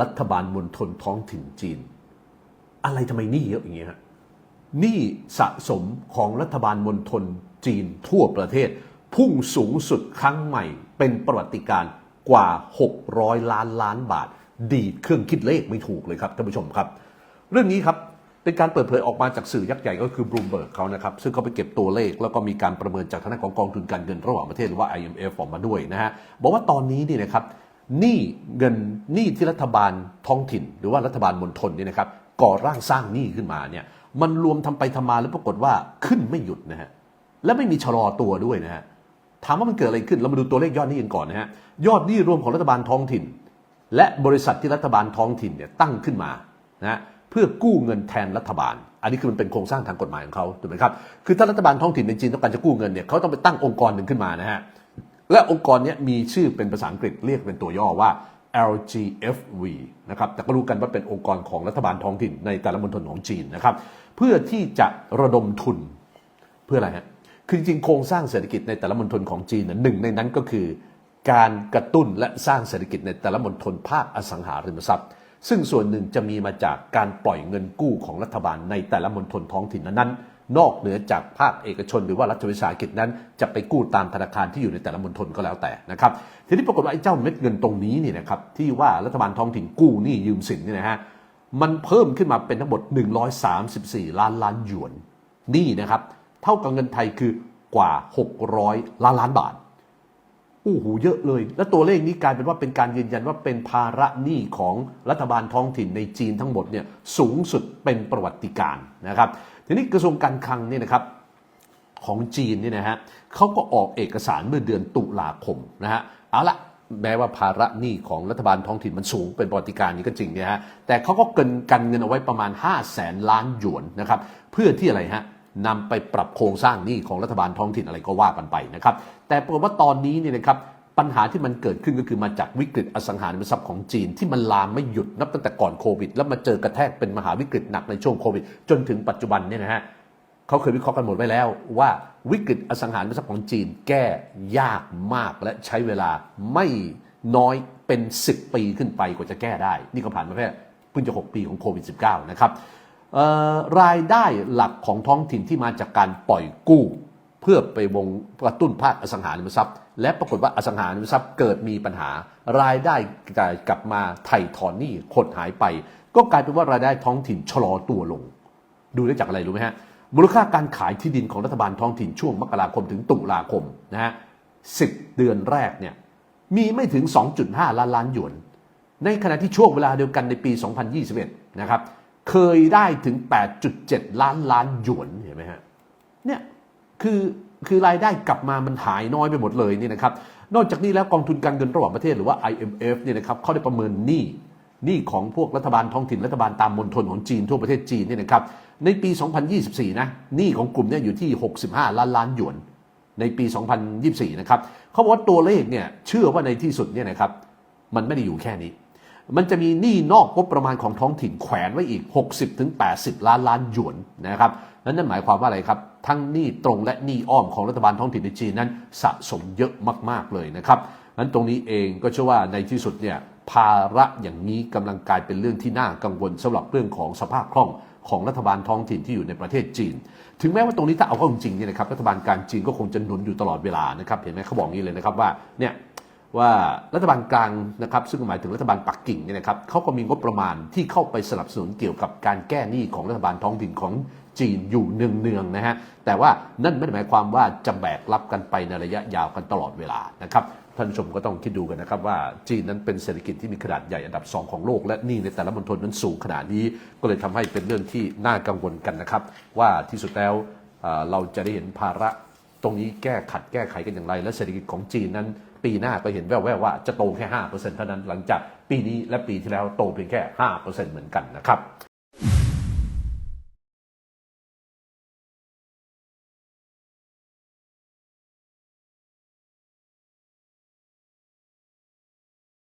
รัฐบาลมณฑลท้องถิ่นจีน อะไรทำไมหนี้เยอะอย่างเงี้ยฮะหนี้สะสมของรัฐบาลมณฑลจีนทั่วประเทศ พุ่งสูงสุดครั้งใหม่ เป็นประวัติการณ์กว่า 600 ล้านล้านบาท ดีดเครื่องคิดเลขไม่ถูกเลยครับท่านผู้ชมครับ เรื่องนี้ครับเป็นการเปิดเผยออกมาจากสื่อยักษ์ใหญ่ก็คือบ o ูมเบิร์กเขานะครับ ซึ่งเขาไปเก็บตัวเลข แล้วก็มีการประเมินจากทางด้านของกองทุนการเงินระหว่างประเทศหรือว่า IMF ออกมาด้วยนะฮะบอกว่าตอนนี้นี่นะครับ หนี้เงินหนี้ที่รัฐบาลท้องถิ่น หรือว่ารัฐบาลมณฑลนี่นะครับก่อร่างสร้างหนี้ขึ้นมาเนี่ยมันรวมทำไปทำมาแล้วปรากฏว่าขึ้นไม่หยุดนะฮะและไม่มีชะลอตัวด้วยนะฮะถามว่ามันเกิดอะไรขึ้นเรามาดูตัวเลขยอดหนี้กันก่อนนะฮะยอดหนี้รวมของรัฐบาลท้องถิ่น และบริษัทที่รัฐบาลท้องถิ่นเนี่ยตั้งขึ้นมานะฮะเพื่อกู้เงินแทนรัฐบาล อันนี้คือมันเป็นโครงสร้างทางกฎหมายของเขาถูกไหมครับคือถ้ารัฐบาลท้องถิ่นในจีนต้องการจะกู้เงินเนี่ยเขาต้องไปตั้งองค์กรหนึ่งขึ้นมานะฮะ และองค์กรนี้มีชื่อเป็นภาษาอังกฤษเรียกเป็นตัวย่อว่า LGFV นะครับแต่ก็รู้กันว่าเป็นองค์กรของรัฐบาลท้องถิ่นในแต่ละมณฑลของจีนนะครับเพื่อที่จะระดมทุนเพื่ออะไรฮะคือจริงๆโครงสร้างเศรษฐกิจในแต่ละมณฑลของจีนหนึ่งในนั้นก็คือการกระตุ้นและสร้างเศรษฐกิจในแต่ละมณฑลภาคอสังหาริมทรัพย์ ซึ่งส่วนหนึ่งจะมีมาจากการปล่อยเงินกู้ของรัฐบาลในแต่ละมณฑลท้องถิ่นนั้นๆ นอกเหนือจากภาคเอกชน หรือว่ารัฐวิสาหกิจนั้น จะไปกู้ตามธนาคารที่อยู่ในแต่ละมณฑลก็แล้วแต่นะครับทีนี้ปรากฏว่าไอ้เจ้าเม็ดเงินตรงนี้เนี่ยนะครับที่ว่ารัฐบาลท้องถิ่นกู้หนี้ยืมสินนี่นะฮะมันเพิ่มขึ้นมาเป็นทั้งหมด 134 ล้านล้านหยวนนี่นะครับ เท่ากับเงินไทยคือกว่า 600 ล้านล้านบาท โอ้โหเยอะเลย และตัวเลขนี้กลายเป็นว่าเป็นการยืนยันว่าเป็นภาระหนี้ของรัฐบาลท้องถิ่นในจีนทั้งหมดเนี่ยสูงสุดเป็นประวัติการนะครับ ทีนี้กระทรวงการคลังเนี่ยนะครับของจีนเนี่ยนะฮะเขาก็ออกเอกสารเมื่อเดือนตุลาคมนะฮะเอาละแม้ว่าภาระหนี้ของรัฐบาลท้องถิ่นมันสูงเป็นประวัติการ์นี้ก็จริงเนี่ยฮะแต่เขาก็เกินกันเงินเอาไว้ประมาณ 5 0 0แสนล้านหยวนนะครับ เพื่อที่อะไรฮะ นำไปปรับโครงสร้างหนี้ของรัฐบาลท้องถิ่นอะไรก็ว่ากันไปนะครับ แต่ปรากฏว่าตอนนี้เนี่ยนะครับปัญหาที่มันเกิดขึ้นก็คือมาจากวิกฤตอสังหาริมทรัพย์ของจีนที่มันลามไม่หยุดนับตั้งแต่ก่อนโควิด แล้วมาเจอกระแทกเป็นมหาวิกฤตหนักในช่วงโควิด จนถึงปัจจุบันเนี่ยนะฮะเขาเคยวิเคราะห์กันหมดไว้แล้วว่าวิกฤตอสังหาริมทรัพย์ของจีนแก้ยากมากและใช้เวลาไม่น้อยเป็น 10 ปีขึ้นไปกว่าจะแก้ได้ นี่ก็ผ่านมาแค่เพิ่งจะ 6 ปีของโควิด -19 นะครับ รายได้หลักของท้องถิ่นที่มาจากการปล่อยกู้ เพื่อไปวงกระตุ้นภาคอสังหาริมทรัพย์ และปรากฏว่าอสังหาริมทรัพย์เกิดมีปัญหา รายได้กลับมาไถ่ถอนหนี้หดหายไป ก็กลายเป็นว่ารายได้ท้องถิ่นชะลอตัวลง ดูได้จากอะไรรู้ไหมฮะมูลค่าการขายที่ดินของรัฐบาลท้องถิ่นช่วงมกราคมถึงตุลาคมนะฮะสิเดือนแรกเนี่ยมีไม่ถึง 2.5 ล้านล้านหยวน ในขณะที่ช่วงเวลาเดียวกันในปี 2021 นะครับ เคยได้ถึง 8.7 ล้านล้านหยวนเห็นไหมฮะเนี่ยคือคือรายได้กลับมามันหายน้อยไปหมดเลยนี่นะครับนอกจากนี้แล้วกองทุนการเงินระหว่างประเทศหรือว่า IMF เนี่ยนะครับเขาได้ประเมินหนี้หนี้ของพวกรัฐบาลท้องถิ่นรัฐบาลตามมณฑลของจีนทั่วประเทศจีนเนี่ยนะครับในปี 2024 นะหนี้ของกลุ่มเนี่ยอยู่ที่ 65 ล้านล้านหยวน ในปี 2024 นะครับเขาบอกว่าตัวเลขเนี่ยเชื่อว่าในที่สุดเนี่ยนะครับมันไม่ได้อยู่แค่นี้ มันจะมีหนี้นอกงบประมาณของท้องถิ่นแขวนไว้อีก 60-80 ล้านล้านหยวนนะครับนั้นนั่นหมายความว่าอะไรครับ ทั้งหนี้ตรงและหนี้อ้อมของรัฐบาลท้องถิ่นในจีนนั้นสะสมเยอะมากๆเลยนะครับนั้นตรงนี้เองก็เชื่อว่าในที่สุดเนี่ยภาระอย่างนี้กำลังกลายเป็นเรื่องที่น่ากังวลสำหรับเรื่องของสภาพคล่องของรัฐบาลท้องถิ่นที่อยู่ในประเทศจีน ถึงแม้ว่าตรงนี้ถ้าเอาเข้าจริงเนี่ยนะครับรัฐบาลการจีนก็คงจะหนุนอยู่ตลอดเวลานะครับเห็นไหมเขาบอกงี้เลยนะครับว่าเนี่ย ว่ารัฐบาลกลางนะครับซึ่งหมายถึงรัฐบาลปักกิ่งเนี่ยนะครับเขาก็มีงบประมาณที่เข้าไปสนับสนุนเกี่ยวกับการแก้หนี้ของรัฐบาลท้องถิ่นของจีนอยู่เนืองๆนะฮะแต่ว่านั่นไม่ได้หมายความว่าจะแบกรับกันไปในระยะยาวกันตลอดเวลานะครับท่านผู้ชมก็ต้องคิดดูกันนะครับว่าจีนนั้นเป็นเศรษฐกิจที่มีขนาดใหญ่อันดับสองของโลก และหนี้ในแต่ละมณฑลนั้นสูงขนาดนี้ก็เลยทำให้เป็นเรื่องที่น่ากังวลกันนะครับ ว่าที่สุดแล้วเราจะได้เห็นภาระตรงนี้แก้ขัดแก้ไขกันอย่างไร และเศรษฐกิจของจีนนั้น ปีหน้าก็เห็นแว่วๆว่าจะโตแค่5%เท่านั้นหลังจากปีนี้และปีที่แล้วโตเพียงแค่5%เหมือนกันนะครับ